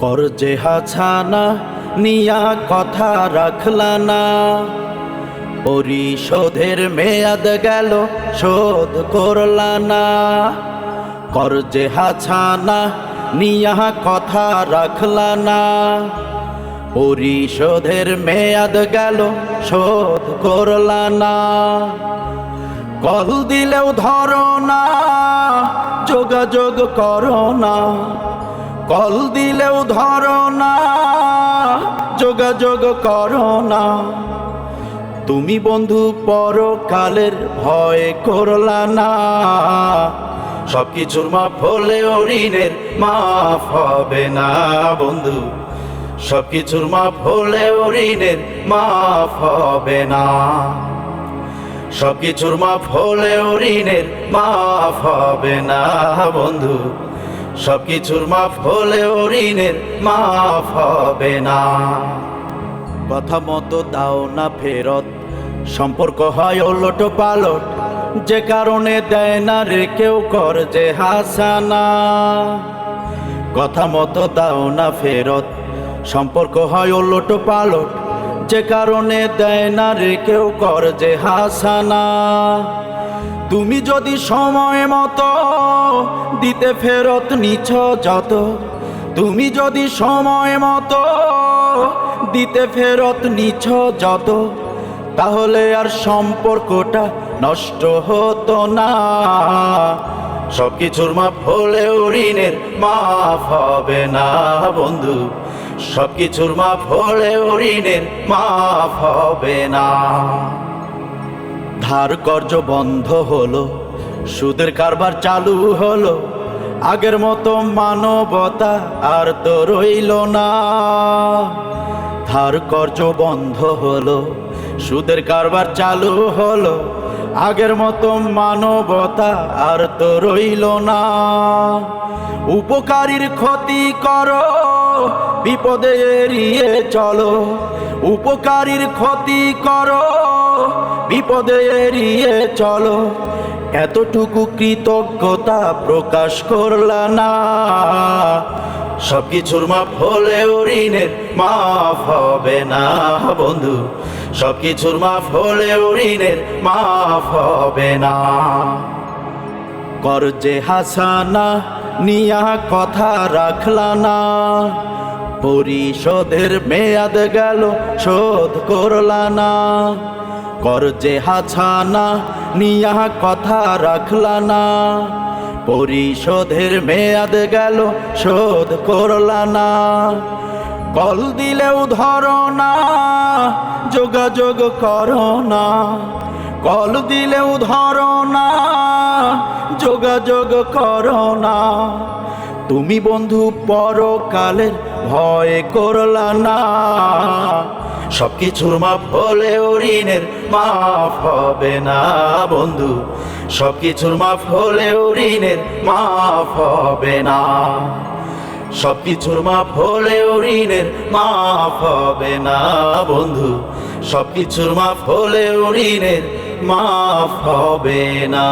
কর যে হাছানা, নিয়া কথা রাখলা না। পরিশোধের মেয়াদ গেল, শোধ করলা না। কর যে হাছানা, নিয়া কথা রাখলা না। পরিশোধের মেয়াদ গেল, শোধ করলা না। কল দিলেও ধরো না, যোগাযোগ করো না। কল দিলেও ধরো না, যোগাযোগ করো না। তুমি বন্ধু পরকালের ভয় করলা না। সব কিছুর মাফ হলেও ঋণের মাফ হবে না, বন্ধু। সব কিছুর মাফ হলেও ঋণের মাফ হবে না। সব কিছুর মাফ হলেও ঋণের মাফ হবে না, বন্ধু। সব কিছুর মাফ হলেও ঋণের মাফ হবে না। কথা মতো দাও না ফেরত, সম্পর্ক হয় ওলট পালট, যে কারণে দেয় না রে কেউ কর যে হাসানা। কথা মতো দাও না ফেরত, সম্পর্ক হয় ওলট পালট, যে কারণে দেয় না রে কেউ কর যে হাসানা। তুমি যদি সময় মতো দিতে ফেরত নিছ যত, তুমি যদি সময় মতো দিতে ফেরত নিছ যত, তাহলে আর সম্পর্কটা নষ্ট হতো না। সব কিছুর মাফ হলেও ঋণের মাফ হবে না বন্ধু সব কিছুর মাফ হলেও ঋণের মাফ হবে না। ধার কর্য বন্ধ হলো, সুদের কারবার চালু হলো। আগের মতো মানবতা আর তো রইল না। ধার কর্য বন্ধ হলো, সুদের কারবার চালু হলো। আগের মতো মানবতা আর তো রইল না। উপকারীর ক্ষতি করো, বিপদে এড়িয়ে চলো। উপকারীর ক্ষতি করো, বিপদে এড়িয়ে চলো। এতটুকু কৃতজ্ঞতা প্রকাশ করলা না। সব কিছুর মাফ হলেও ঋণের মাফ হবে না বন্ধু। সব কিছুর মাফ হলেও ঋণের মাফ হবে না। কর যে হাসানা নিয়া কথা রাখলা না। পরিশোধের মেয়াদ গেল, শোধ করলা না। কর যে হাছানা নিয়া কথা রাখলা না। পরিশোধের মেয়াদ গেল, শোধ করলা না। কল দিলেও ধরো না, যোগাযোগ করো না। কল দিলেও ধরো না, যোগাযোগ করো না। তুমি বন্ধু পরকালের ভয় করলা না। সব কিছুর মাফ হলেও ঋণের মাফ হবে না, বন্ধু। সব কিছুর মাফ হলেও ঋণের মাফ হবে না। সব কিছুর মাফ হলেও ঋণের মাফ হবে না, বন্ধু। সব কিছুর মাফ হলেও ঋণের মাফ হবে না।